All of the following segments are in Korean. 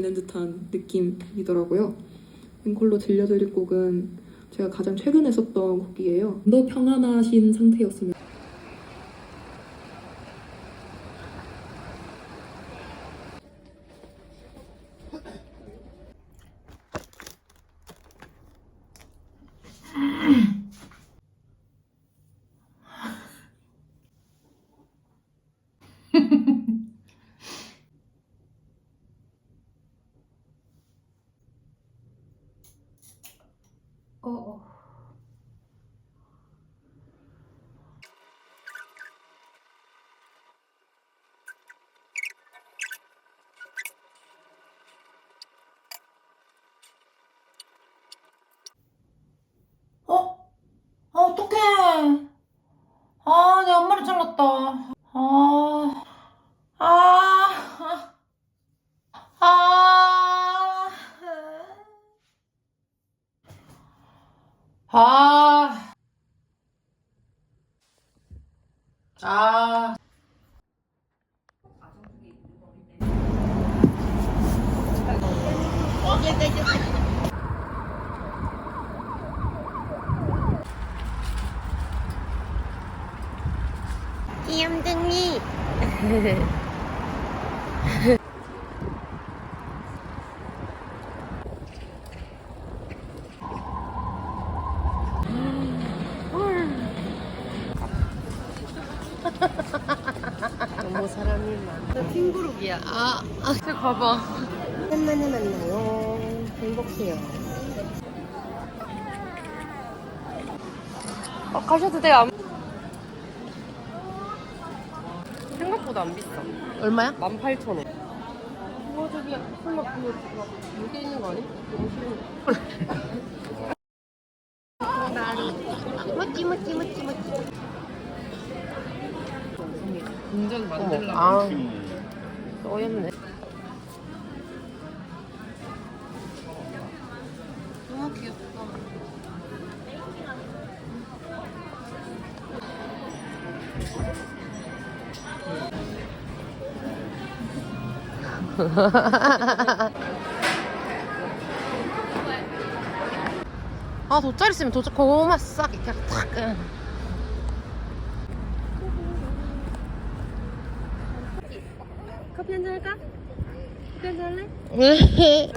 되는 듯한 느낌이더라고요. 앵콜로 들려드릴 곡은 제가 가장 최근에 썼던 곡이에요. 너 평안하신 상태였으면 어, 어. 어? 아, 어떡해. 아, 내 앞머리 잘랐다. 아, 아, 아, 아, 아. 귀염둥이. 너무 사람이 많아. 핑그룹이야. 아, 아, 저 봐봐. 오랜만에 만나요. 행복해요. 어, 가셔도 돼요. 안- 생각보다 안 비싸. 얼마야? 18,000원. 우와, 저기 설마 그거 막 무게 있는 거 아니? 너무 싫은 멋지 멋지 멋지 멋지 운전 만들려고. 아. 어였네. 너무 귀엽다. 아 돗자리 있으면 돗자리 고구마 싹 이렇게 탁 그냥. 커피 한잔 할까? 커피 한잔 할래? 음,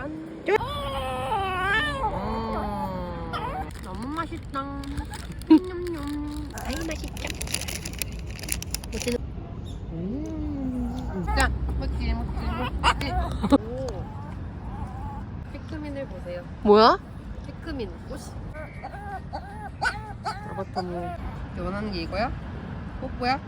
너무 맛있다. 냠냠. 아이 맛있다. 음. 자, 먹지, 먹지. 오. 피크민을 보세요. 뭐야? 피크민 꽃. 아바타모. 원하는 게 이거야? 뽀뽀야?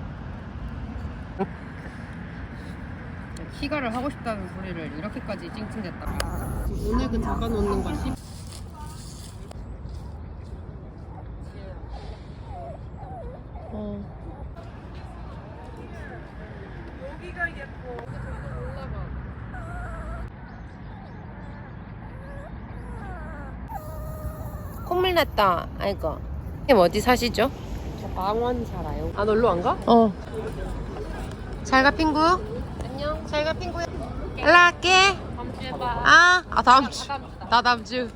희가를 하고 싶다는 소리를 이렇게까지 찡찡댔다. 오늘 그 잡아놓는 것이 어. 콧물 났다. 아이고. 님 어디 사시죠? 저 망원 살아요. 아, 놀러 안 가? 어. 잘 가, 핑구. 안녕. 잘 가, 핑구야. 연락할게. 다음 주에 봐. 아, 아 다음 주. 주다. 나 다음 주.